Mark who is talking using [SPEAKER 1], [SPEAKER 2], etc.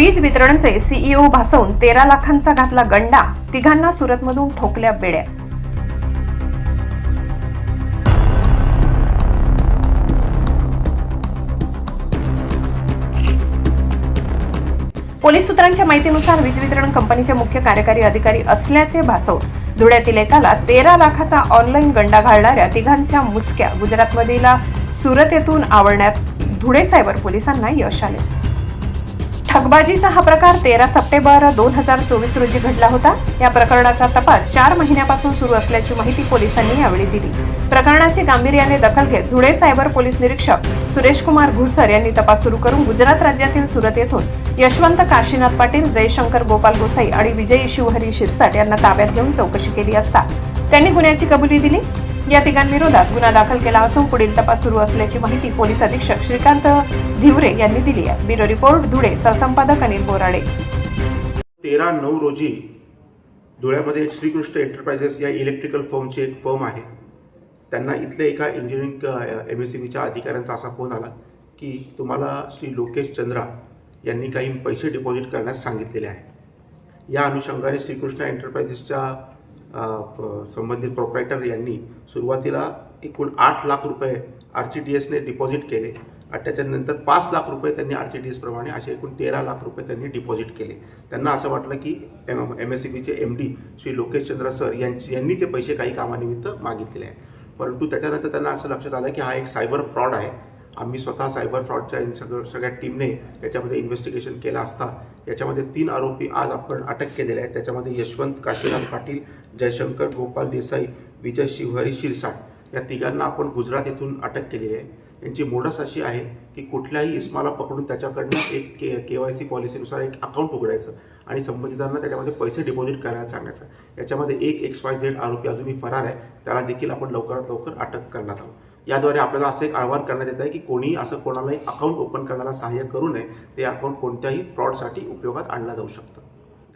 [SPEAKER 1] वीज वितरणचे सीईओ भासवून तेरा लाखांचा घातला गंडा तिघांना सुरतमधून ठोकल्या बेड्या. पोलीस सूत्रांच्या माहितीनुसार वीज वितरण कंपनीचे मुख्य कार्यकारी अधिकारी असल्याचे भासवून धुळ्यातील एकाला तेरा लाखाचा ऑनलाईन गंडा घालणाऱ्या तिघांच्या मुसक्या गुजरातमधील सुरत येथून आवळण्यात धुळे सायबर पोलिसांना यश आले. ठगबाजीचा हा प्रकार तेरा सप्टेंबर दोन हजार चोवीस रोजी घडला होता. या प्रकरणाचा तपास चार महिन्यापासून सुरू असल्याची माहिती पोलिसांनी यावेळी दिली. प्रकरणाची गांभीर्याने दखल घेत धुळे सायबर पोलीस निरीक्षक सुरेश कुमार घुसर यांनी तपास सुरू करून गुजरात राज्यातील सुरत येथून यशवंत काशीनाथ पाटील जयशंकर गोपाल गोसाई आणि विजयी शिवहरी शिरसाट यांना ताब्यात घेऊन चौकशी केली असता. त्यांनी गुन्ह्याची कबुली दिली. या तिघांविरोधात गुन्हा दाखल केला असून पुढील तपास सुरू असल्याची माहिती पोलीस अधीक्षक श्रीकांत धिवरे यांनी दिली आहे. ब्युरो रिपोर्ट धुळे सहसंपादक अनिल बोराडे.
[SPEAKER 2] तेरा नऊ रोजी धुळ्यामध्ये श्रीकृष्ण एंटरप्राइजेस या इलेक्ट्रिकल फर्मची एक फर्म आहे. त्यांना इथल्या एका इंजिनिअरिंग एम एस सी बीच्या अधिकाऱ्यांचा असा फोन आला की तुम्हाला श्री लोकेश चंद्रा यांनी काही पैसे डिपॉझिट करण्यास सांगितलेले आहे. या अनुषंगाने श्रीकृष्ण एंटरप्राइजेसच्या संबंधित प्रोप्रायटर यांनी सुरुवातीला एकूण आठ लाख रुपये आर सी डी एसने डिपॉझिट केले आणि त्याच्यानंतर पाच लाख रुपये त्यांनी आर सी डी एसप्रमाणे असे एकूण तेरा लाख रुपये त्यांनी डिपॉझिट केले. त्यांना असं वाटलं की एम एम एस सी बीचे M D Shri Lokesh Chandra sir यांची यांनी ते पैसे काही कामानिमित्त मागितलेले आहेत. परंतु त्याच्यानंतर त्यांना असं लक्षात आलं की हा एक सायबर फ्रॉड आहे. आम्ही स्वतः सायबर फ्रॉडच्या सगळं सगळ्या टीमने त्याच्यामध्ये इन्व्हेस्टिगेशन केलं असता. याच्यामध्ये तीन आरोपी आज आपण अटक केलेले आहेत. त्याच्यामध्ये यशवंत काशीनाथ पाटील जयशंकर गोपाल देसाई विजय शिवहरी शिरसाट या तिघांना आपण गुजरात येथून अटक केलेली आहे. यांची मोडस अशी आहे की कुठल्याही इस्माला पकडून त्याच्याकडनं एक के के वाय सी पॉलिसीनुसार एक अकाउंट उघडायचं आणि संबंधितांना त्याच्यामध्ये पैसे डिपॉझिट करायला सांगायचं. याच्यामध्ये एक एक्स वाय झेड आरोपी अजूनही फरार आहे. त्याला देखील आपण लवकरात लवकर अटक करण्यात आहोत. याद्वारे आपल्याला असं एक आवाहन करण्यात येत आहे की कोणीही असं कोणालाही अकाउंट ओपन करण्याला सहाय्य करू नये. ते अकाउंट कोणत्याही फ्रॉडसाठी उपयोगात आणलं जाऊ शकतं.